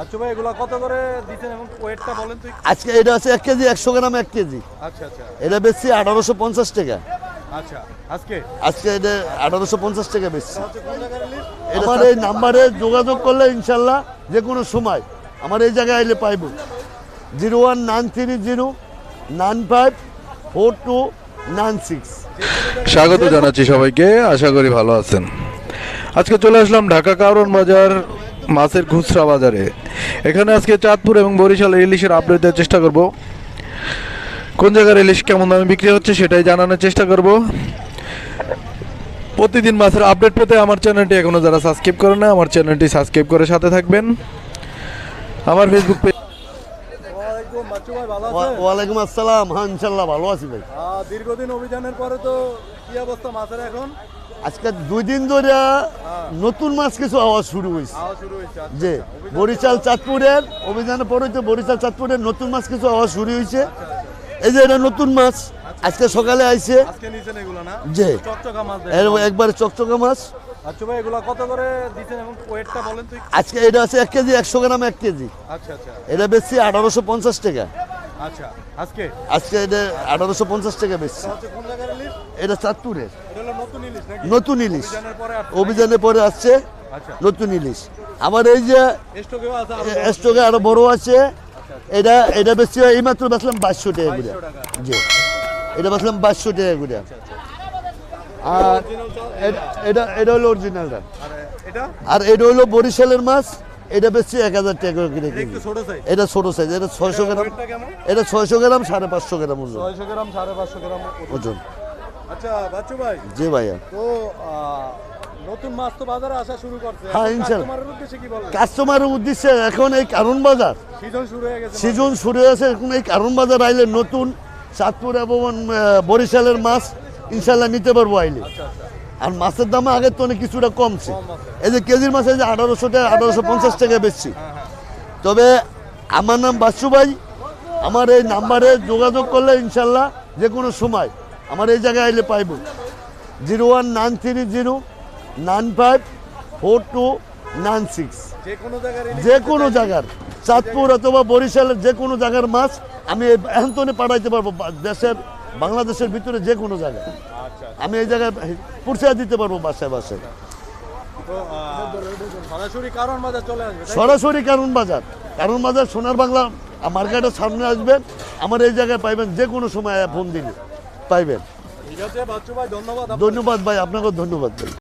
আচ্ছা ভাই এগুলা কত করে দিচ্ছেন এবং ওয়েটটা বলেন তুই আজকে এটা আছে এক কেজি একশো গ্রাম এক কেজি। আচ্ছা আচ্ছা। এটা আঠারোশো পঞ্চাশ টাকা। আচ্ছা আজকে? আজকে এটা আঠারোশো পঞ্চাশ টাকা আমার এই নাম্বারে যোগাযোগ করলে ইনশাল্লাহ যে কোনো সময় আমার এই জায়গায় এলে পাইব। Zero one nine three zero nine five four two nine six. স্বাগত জানাচ্ছি সবাইকে আশা করি ভালো আছেন। আজকে চলে আসলাম ঢাকা কারণ বাজার মাছের খুচরা বাজারে। এখানে আজকে চাঁদপুর এবং বরিশাল ইলিশের আপডেট দেওয়ার চেষ্টা করব। কোন জায়গার ইলিশ কেমন দামে বিক্রি হচ্ছে সেটাই জানানোর চেষ্টা করব। প্রতিদিন মাছের আপডেট পেতে আমার চ্যানেলটি এখনও যারা সাবস্ক্রাইব করে না আমার চ্যানেলটি সাবস্ক্রাইব করে সাথে থাকবেন। আমার ফেসবুক পেজ ওয়ালাইকুম আসসালাম। হ্যাঁ ইনশাল্লাহ ভালো আছি ভাই। দীর্ঘদিন অভিযানের পরে তো কি অবস্থা মাছের এখন? আজকে দুই দিন ধরে নতুন মাছ কিছু আওয়াজ শুরু হয়েছে। আচ্ছা, যে আচ্ছা। বরিশাল চাঁদপুরের অভিযানে পরে তো বরিশাল চাঁদপুরের নতুন মাছ কিছু আওয়াজ শুরু হয়েছে। এই যে এটা নতুন মাছ আজকে সকালে আইছে। মাছ একবারে চকচকা মাছ। আচ্ছা আজকে এটা আছে এক কেজি একশো গ্রাম এক কেজি। আচ্ছা আচ্ছা। এটা বেচছি আঠারোশো পঞ্চাশ টাকা। আচ্ছা আজকে? আজকে এটা আঠারোশো পঞ্চাশ টাকা বেচছি এটা চাঁদপুরের। নতুন ইলিশ অভিযানের পরে আসছে। অভিযানে পরে আসছে আচ্ছা। নতুন ইলিশ। আমার এই যে স্টকে আরও বড় আছে। এটা এটা বেশি এই মাত্র বেচলাম বাইশশো টাকা করে। জি। এটা বেচলাম বাইশশো টাকা করে। আর এটা- এটা হলো অরিজিনালটা আর এটা? আর এটা হলো বরিশালের মাছ। এটা বেশি এক হাজার টাকা করে এটা ছোট সাইজ এটা ছোট সাইজ এটা ছয়শো গ্রাম। এটা ছয়শো গ্রাম সাড়ে পাঁচশো গ্রাম ওজন। ছয়শো গ্রাম সাড়ে পাঁচশো গ্রাম ওজন। আচ্ছা বাচ্চু ভাই। জি ভাইয়া। তো নতুন মাছ তো বাজারে আসা শুরু করছে। হ্যাঁ, এখন ইনশাল্লাহ। কাস্টমারের উদ্দেশ্যে কি বলবেন? কাস্টমারের উদ্দেশ্যে এখন এই কারণ বাজার। সিজন শুরু হয়ে গেছে সিজন শুরু হয়েছে এখন এই কারণ বাজার আইলে নতুন চাঁদপুর এবং বরিশালের মাছ ইনশাল্লাহ নিতে পারব আইলে। আচ্ছা আচ্ছা। আর মাছের দাম আগের তো অনেক কিছুটা কমছে। এই যে কেজির মাছ এই যে আঠারোশো টাকা আঠারোশো পঞ্চাশ টাকা বেচছি হ্যাঁ হ্যাঁ। তবে আমার নাম বাসু ভাই। আমার এই নাম্বারে যোগাযোগ করলে ইনশাল্লাহ যে কোনো সময় আমার এই জায়গায় আইলে পাইব। Zero one nine three zero nine five four two nine six. যে কোনো জায়গার চাঁদপুর অথবা বরিশালের যে কোনো জায়গার মাছ আমি এখনতনে পাঠাইতে পারব দেশের বাংলাদেশের ভিতরে যে কোনো জায়গায়। আচ্ছা আমি এই জায়গায় পৌঁছে দিতে পারব বাসায় বাসায়? সরাসরি কারণ বাজার কারণ বাজার। সোনার বাংলা মার্কেটের সামনে আসবেন আমার এই জায়গায় পাইবেন যে কোনো সময় ফোন দিলে। পাইবেন। ধন্যবাদ ভাই ধন্যবাদ আপনাকে। ধন্যবাদ ভাই আপনাকেও ধন্যবাদ ভাই।